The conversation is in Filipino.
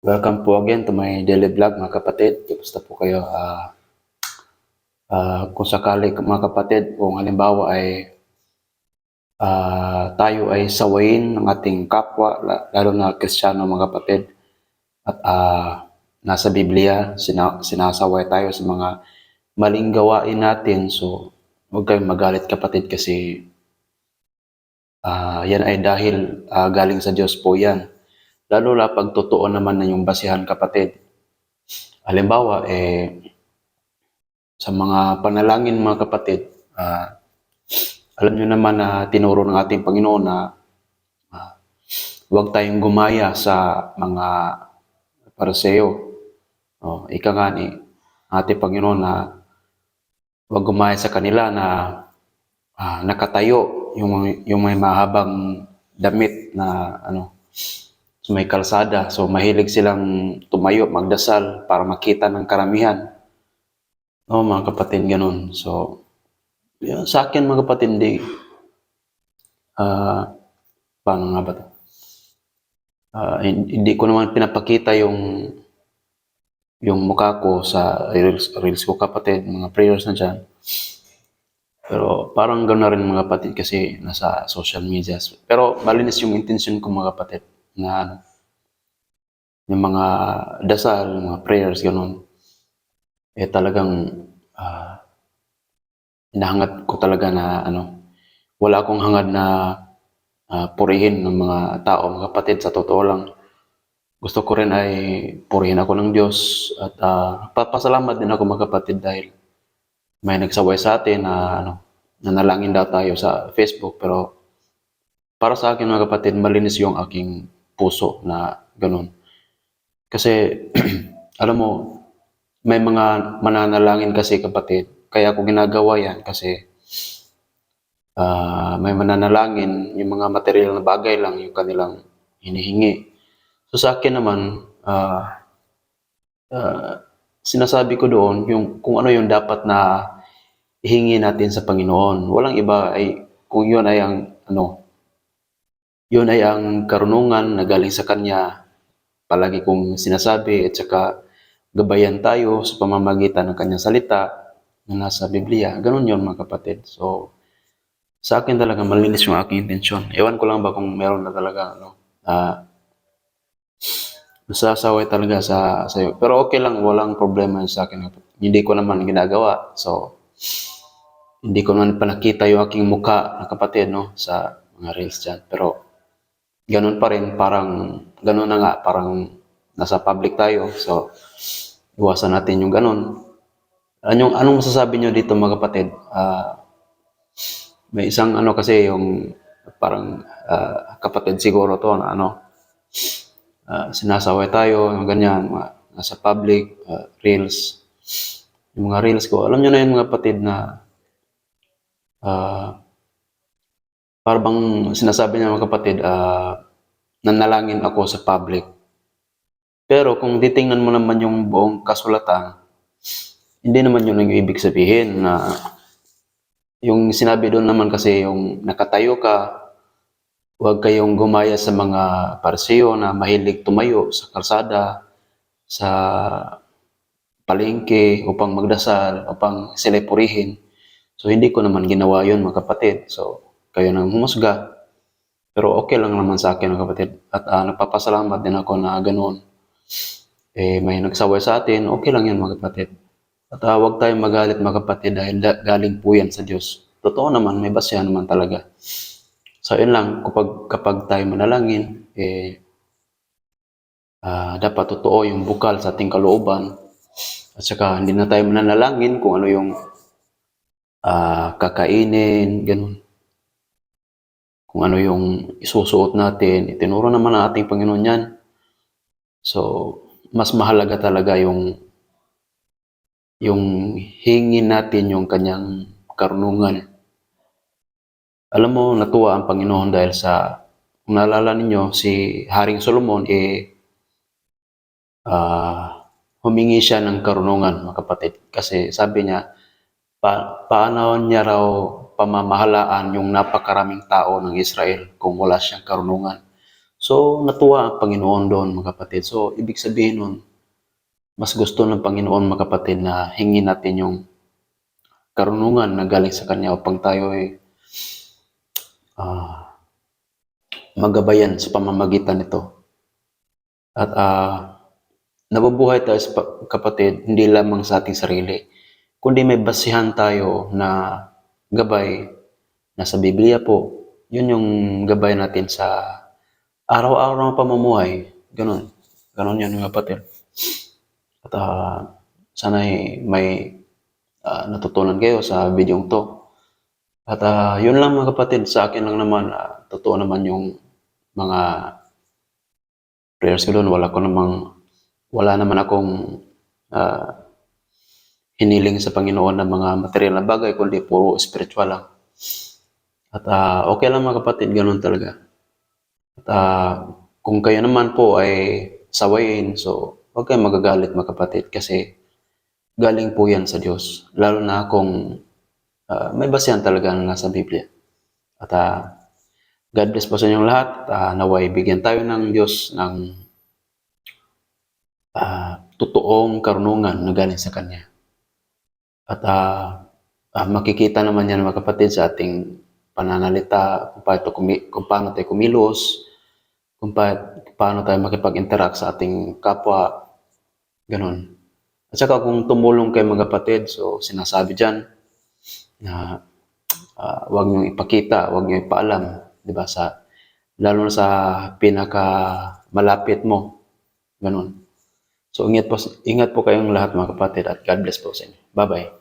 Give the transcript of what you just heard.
Welcome po again to my daily vlog mga kapatid. Kumusta po kayo? Ah ah, kung sakali mga kapatid, kung halimbawa ay ah, tayo ay sawayin ng ating kapwa, la- lalo na Kristiyano mga kapatid, at ah, nasa Biblia, sina- sinasaway tayo sa mga maling gawain natin. So, huwag kayong magalit kapatid kasi ah, yan ay dahil ah, galing sa Diyos po yan. Lalo na pag totoo naman na yung basihan kapatid. Halimbawa, eh, sa mga panalangin mga kapatid, ah, alam nyo naman na tinuro ng ating Panginoon na ah, huwag tayong gumaya sa mga pariseo. Oh, ika nga ni ating Panginoon na huwag gumaya sa kanila na ah, nakatayo yung, yung may mahabang damit na ano, may kalsada. So mahilig silang tumayo, magdasal para makita ng karamihan. No, mga kapatid, ganun. So, yun, sa akin mga kapatid, hindi, ah, paano nga ba to? Ah, hin- hindi ko naman pinapakita yung yung mukha ko sa reels, reels ko kapatid, mga prayers na dyan. Pero parang gano'n na rin mga kapatid kasi nasa social media. Pero malinis yung intention ko mga kapatid na yung mga dasal, mga prayers, ganun. Eh talagang ah hinahangat ko talaga na ano, wala akong hangad na ah, purihin ng mga tao, mga kapatid, sa totoo lang. Gusto ko rin ay purihin ako ng Diyos at ah, papasalamat din ako mga kapatid dahil may nagsaway sa atin na ano, nanalangin daw tayo sa Facebook pero para sa akin mga kapatid, malinis yung aking puso na ganun. Kasi alam mo, may mga mananalangin kasi kapatid, kaya ako ginagawa yan kasi ah, may mananalangin, yung mga material na bagay lang yung kanilang hinihingi. So sa akin naman, ah, ah, sinasabi ko doon yung kung ano yung dapat na ihingi natin sa Panginoon. Walang iba ay kung yun ay ang ano, yun ay ang karunungan na galing sa Kanya. Palagi kong sinasabi at saka gabayan tayo sa pamamagitan ng Kanyang salita na nasa Biblia. Ganun yun mga kapatid. So, sa akin talaga malinis yung aking intensyon. Ewan ko lang ba kung meron na talaga ano, ah nasasaway talaga sa sa'yo. Pero okay lang, walang problema sa akin. Hindi ko naman ginagawa. So, hindi ko naman panakita yung aking muka na kapatid, no, sa mga reels dyan. Pero, ganun pa rin, parang, ganun na nga, parang nasa public tayo. So, iwasan natin yung ganun. Anong, anong masasabi nyo dito mga kapatid? Ah, may isang ano kasi yung parang ah, kapatid siguro to na ano, ah, sinasaway tayo, yung ganyan, mga, nasa public, ah, reels. Yung mga reels ko, alam nyo na yun mga kapatid na ah, parang sinasabi niya mga kapatid, ah, nanalangin ako sa public. Pero kung titingnan mo naman yung buong kasulatan, hindi naman yun ang ibig sabihin na yung sinabi doon naman kasi yung nakatayo ka, huwag kayong gumaya sa mga parseo na mahilig tumayo sa kalsada, sa palengke, upang magdasal, upang sila purihin. So, hindi ko naman ginawa yun mga kapatid. So, kayo nang humusga. Pero okay lang naman sa akin mga kapatid. At ah, nagpapasalamat din ako na ganoon. Eh, may nagsaway sa atin, okay lang yan mga kapatid. At ah, huwag tayong magalit mga kapatid dahil da- galing po yan sa Diyos. Totoo naman, may basihan naman talaga. So, yun lang, kapag, kapag tayo manalangin, eh, ah, dapat totoo yung bukal sa ating kalooban. At saka, hindi na tayo mananalangin kung ano yung ah, kakainin, ganun. Kung ano yung isusuot natin. Itinuro naman ng ating Panginoon yan. So, mas mahalaga talaga yung yung hingin natin yung kanyang karunungan. Alam mo, natuwa ang Panginoon dahil sa, kung naalala ninyo, si Haring Solomon, eh, ah, humingi siya ng karunungan, mga kapatid. Kasi sabi niya, pa, paano niya raw pamamahalaan yung napakaraming tao ng Israel kung wala siyang karunungan. So, natuwa ang Panginoon doon, mga kapatid. So, ibig sabihin nun, mas gusto ng Panginoon, mga kapatid, na hingin natin yung karunungan na galing sa Kanya upang tayo ay ah, magabayan sa pamamagitan nito. At ah, nabubuhay tayo kapatid, hindi lamang sa ating sarili, kundi may basihan tayo na gabay na sa Biblia po. Yun yung gabay natin sa araw-araw na pamumuhay. Ganun. Ganun yun mga kapatid. At ah, sana'y may ah, natutunan kayo sa video to. At ah, yun lang mga kapatid, sa akin lang naman, ah, totoo naman yung mga prayers ko doon. Wala ko namang, wala naman akong ah, hiniling sa Panginoon ng mga material na bagay, kundi puro spiritual lang. At ah, okay lang mga kapatid, ganun talaga. At ah, kung kayo naman po ay sawayin, so huwag kayong magagalit mga kapatid kasi galing po yan sa Diyos. Lalo na kung ah, may basihan talaga na nasa Biblia. At ah, God bless po sa inyong lahat. Ah, naway bigyan tayo ng Diyos ng ah, totoong karunungan na galing sa Kanya. At ah, ah, makikita naman yan mga kapatid sa ating pananalita, kung paano, kumi- kung paano tayo kumilos, kung, pa- paano tayo makipag-interact sa ating kapwa, ganun. At saka kung tumulong kayo mga kapatid, so sinasabi dyan na ah, huwag niyong ipakita, huwag niyong ipaalam, di ba, sa, lalo na sa pinaka malapit mo, ganun. So ingat po, ingat po kayong lahat mga kapatid at God bless po sa inyo. Bye-bye.